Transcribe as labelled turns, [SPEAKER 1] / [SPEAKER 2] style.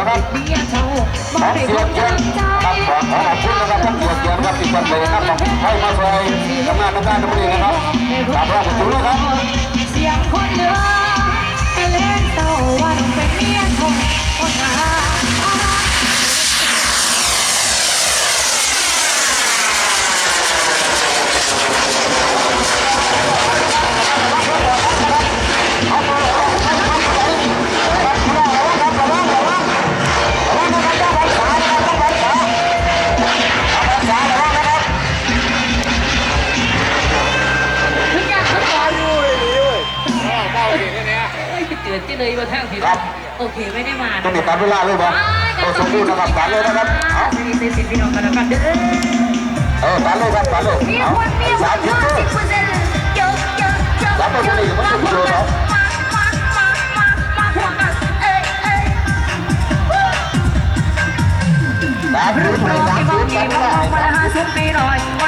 [SPEAKER 1] นะครับ
[SPEAKER 2] เมียเจ้า
[SPEAKER 1] ของ
[SPEAKER 2] ได้
[SPEAKER 1] เสี
[SPEAKER 2] ค
[SPEAKER 1] ย
[SPEAKER 2] น
[SPEAKER 1] เกีย
[SPEAKER 2] ง
[SPEAKER 1] น
[SPEAKER 2] ใจ
[SPEAKER 1] ครับขอขอบคุณนะครับท่านเกียรติเกียรติครับที่จำเลยครับของให้มาเลยทำงานทำการทำงานนะครับกราบขอบคุณนะครับ
[SPEAKER 3] เนี่ยเอ้ยเตือนที่เลยมาทางผิด
[SPEAKER 1] ครับ
[SPEAKER 3] โอเคไม่ได้มา
[SPEAKER 1] ต้องมีการเวลาเลยบ่โอ้สมบูรณ์นะครับการเลยนะครับเอา
[SPEAKER 3] สิสิสิพี่น้องกันแล้วกันเด้อ
[SPEAKER 1] เออการเลยครับการเลย
[SPEAKER 2] เมีย
[SPEAKER 1] เอา
[SPEAKER 2] คนเมียค
[SPEAKER 1] สาม
[SPEAKER 2] น
[SPEAKER 1] ชิ้น
[SPEAKER 2] ห้า
[SPEAKER 1] เลย
[SPEAKER 2] สิบเปอร์เซ็นต์เยอะเยอะเยอะ
[SPEAKER 1] รับไปคนอื่นมันจะโดนเนาะ
[SPEAKER 2] มามามามามาพวกกันเอ้ยเอ้ย
[SPEAKER 1] สามชิ้นไปสามชิ้นไปไม่ได้